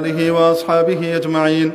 آله وأصحابه أجمعين.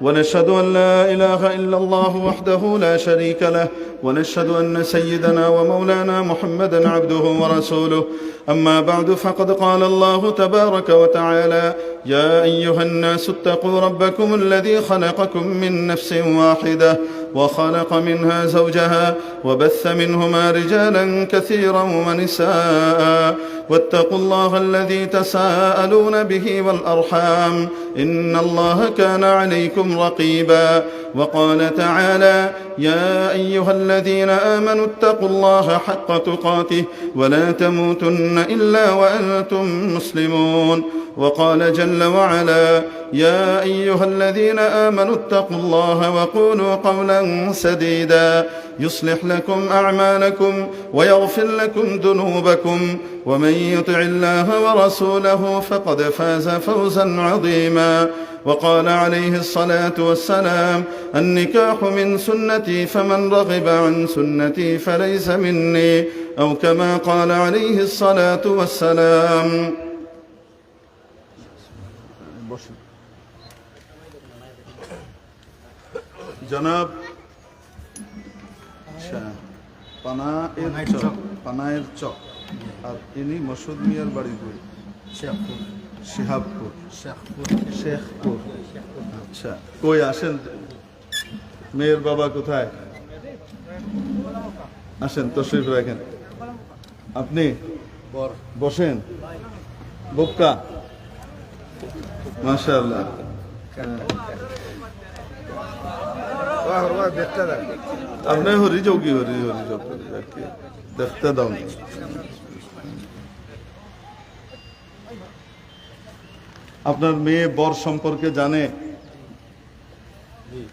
ونشهد أن لا إله إلا الله وحده لا شريك له. ونشهد أن سيدنا ومولانا محمدا عبده ورسوله. أما بعد فقد قال الله تبارك وتعالى يا أيها الناس اتقوا ربكم الذي خلقكم من نفس واحدة وخلق منها زوجها وبث منهما رجالا كثيرا ونساء. واتقوا الله الذي تساءلون به والأرحام إن الله كان عليكم رقيبا وقال تعالى يا أيها الذين آمنوا اتقوا الله حق تقاته ولا تموتن إلا وأنتم مسلمون وقال جل وعلا يا أيها الذين آمنوا اتقوا الله وقولوا قولا سديدا. يصلح لكم أعمالكم ويغفر لكم ذنوبكم. ومن يطع الله ورسوله فقد فاز فوزا عظيما. وقال عليه الصلاة والسلام النكاح من سنتي فمن رغب عن سنتي فليس مني. أو كما قال عليه الصلاة والسلام জনাব আচ্ছা, পানায়ের চক পানায়ের চক। আর ইনি মসুদ মিয়ার বাড়ি শেখপুর। শিহাবপুর। শেখপুর। শেখপুর। আচ্ছা কই আসেন? মেয়ের বাবা কোথায়? আসেন তশরিফ রাখেন। আপনি বর। বসেন। বোক্কা মাশাআল্লাহ। হরি যোগী হরি। আপনার মেয়ে বর সম্পর্কে জানে?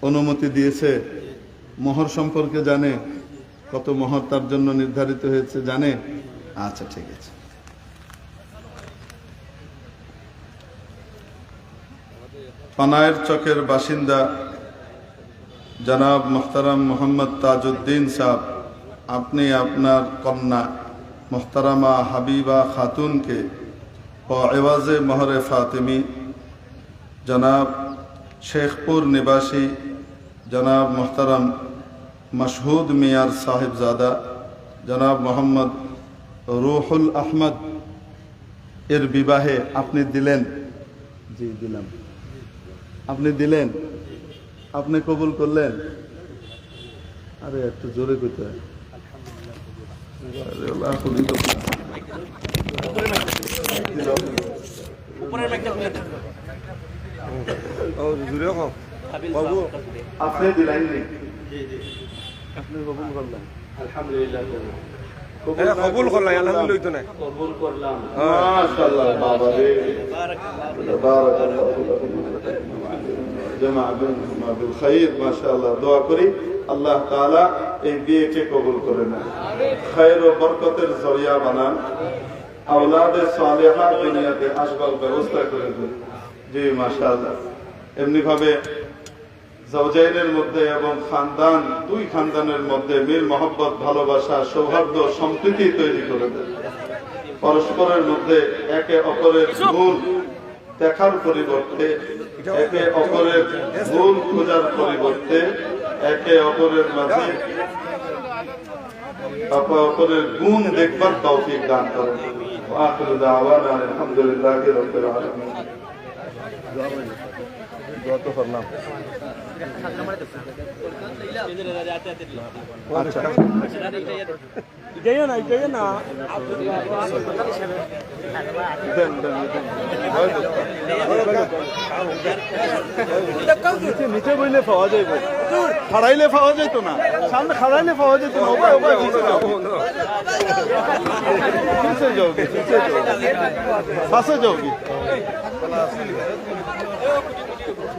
অনুমতি দিয়েছে। মোহর সম্পর্কে জানে? কত মোহর তার জন্য নির্ধারিত হয়েছে জানে? আচ্ছা ঠিক আছে। পানায়ের চকের বাসিন্দা জনাব মোহতারাম মোহাম্মদ তাজউদ্দিন সাহ আপনি আপনার কন্যা মোহতারামা হাবিবা খাতুনকে ও এওয়াজে মহরে ফাতেমি, জনাব শেখপুর নিবাসী জনাব মোহতারাম মশহুদ মিয়ার সাহেবজাদা, জনাব মোহাম্মদ রুহুল আহমদ, এর বিবাহে আপনি দিলেন? জি, দিলাম। আপনি দিলেন আপনি কবুল করলেন। আরে একটু জোরে করতে হয় আপনি দিলেন আপনি কবুল করলেন। কবুল আলহামদুলিল্লাহ তো নাই। মাশাআল্লাহ বাবা রে বারাকাল্লাহু লাকুম জামা খাইর দোয়া করি আল্লাহ তাআলা এই বিয়েকে কবুল করে খায়ের ও বরকতের জরিয়া বানান। আওলাদে সালেহা দুনিয়াতে ব্যবস্থা করে দেন। জি, মাশাআল্লাহ। এমনি ভাবে জৌজাইনের মধ্যে এবং খানদান, দুই খানদানের মধ্যে মিল, মহব্বত, ভালোবাসা, সৌহার্দ্য, সম্প্রীতি তৈরি করে দেন। পরস্পরের মধ্যে একে অপরের ভুল দেখার পরিবর্তে, একে অপরের ভুল খোঁজার পরিবর্তে, একে অপরের মাঝে অপরের গুণ দেখবার তৌফিক দান করেন। আলহামদুলিল্লাহি রাব্বিল আলামিন। দোয়া তো করলাম যাইও না যাইও না নিচে বইলে পাওয়া যাইব। খাড়াইলে পাওয়া যেত না। সামনে খাড়াইলে পাওয়া যেত না। যাও যাওগে নিচে যাওগে পাশে যাওগে বলো বলো করো তো শেষ শেষ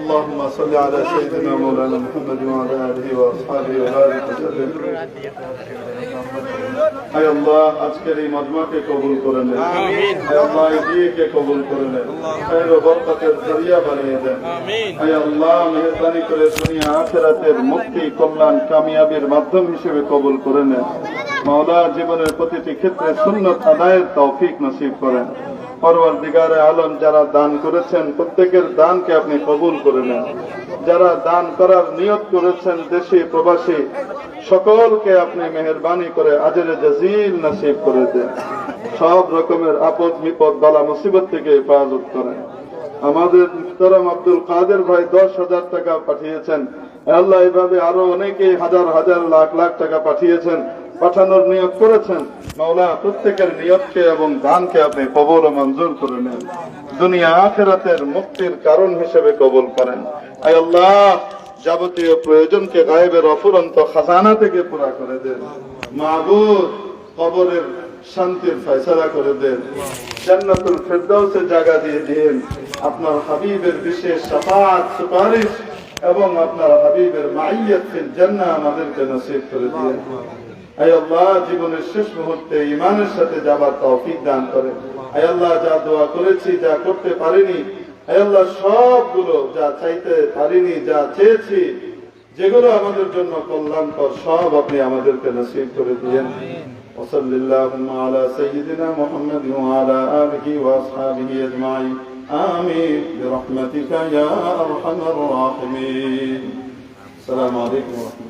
اللهم صل على سيدنا مولانا محمد وعلى اله واصحابه وبارك وسلم হায় আল্লাহ আজকের এই মজমাকে কবুল করে নেন হায় আল্লাহ এই বিয়েকে কবুল করে নেন খায়ের ও বরকতের জরিয়া বানিয়ে দেন হায় আল্লাহ মেহরবানি করে দুনিয়া আখেরাতের মুক্তি কল্যাণ কামিয়াবির মাধ্যম হিসেবে কবুল করে নেন মাওলা জীবনের প্রতিটি ক্ষেত্রে সুন্নত আদায়ের তৌফিক নসিব করেন পরবর্তীকারে আলম যারা দান করেছেন, প্রত্যেকের দানকে আপনি কবুল করে নেন। যারা দান করার নিয়ত করেছেন, দেশে, প্রবাসী, সকলকে আপনি মেহরবানি করে আজের জাজিল নসিব করে দেন। সব রকমের আপদ, বিপদ, বালা, মুসিবত থেকে হেফাজত করেন। আমাদের মুহতারাম আব্দুল কাদের ভাই দশ হাজার টাকা পাঠিয়েছেন। আল্লাহ এভাবে আরও অনেকে হাজার হাজার, লাখ লাখ টাকা পাঠিয়েছেন। পাঠানোর নিয়োগ করেছেন। মাওলা প্রত্যেকের নিয়তকে এবং দানকে আপনি কবল ও মঞ্জুর করে নেন। দুনিয়া আখেরাতের মুক্তির কারণ হিসেবে কবল করেন। আয় আল্লাহ, যাবতীয় প্রয়োজনকে গায়েবের অফুরন্ত খাজানা থেকে পুরা করে দেন। মাহবুব কবরের শান্তির ফয়সালা করে দেন। জান্নাতুল ফেরদাউসে জায়গা দিয়ে দিন। আপনার হাবিবের বিশেষ সাফাত, সুপারিশ এবং আপনার হাবিবের মাইয়াত ফিল জান্নাহ আমাদেরকে নসিব করে দিন আয় আল্লাহ জীবনের শেষ মুহূর্তে ইমানের সাথে যাবার তৌফিক দান করে আয় আল্লাহ যা দোয়া করেছি যা করতে পারিনি আয় আল্লাহ সবগুলো যা চাইতে পারিনি যা চেয়েছি যেগুলো আমাদের জন্য কল্যাণকর সব আপনি আমাদেরকে নসিব করে দিয়েন وصل اللهم على سيدنا محمد وعلى آله وأصحابه أجمعين آمين برحمتك يا أرحم الراحمين السلام عليكم ورحمة الله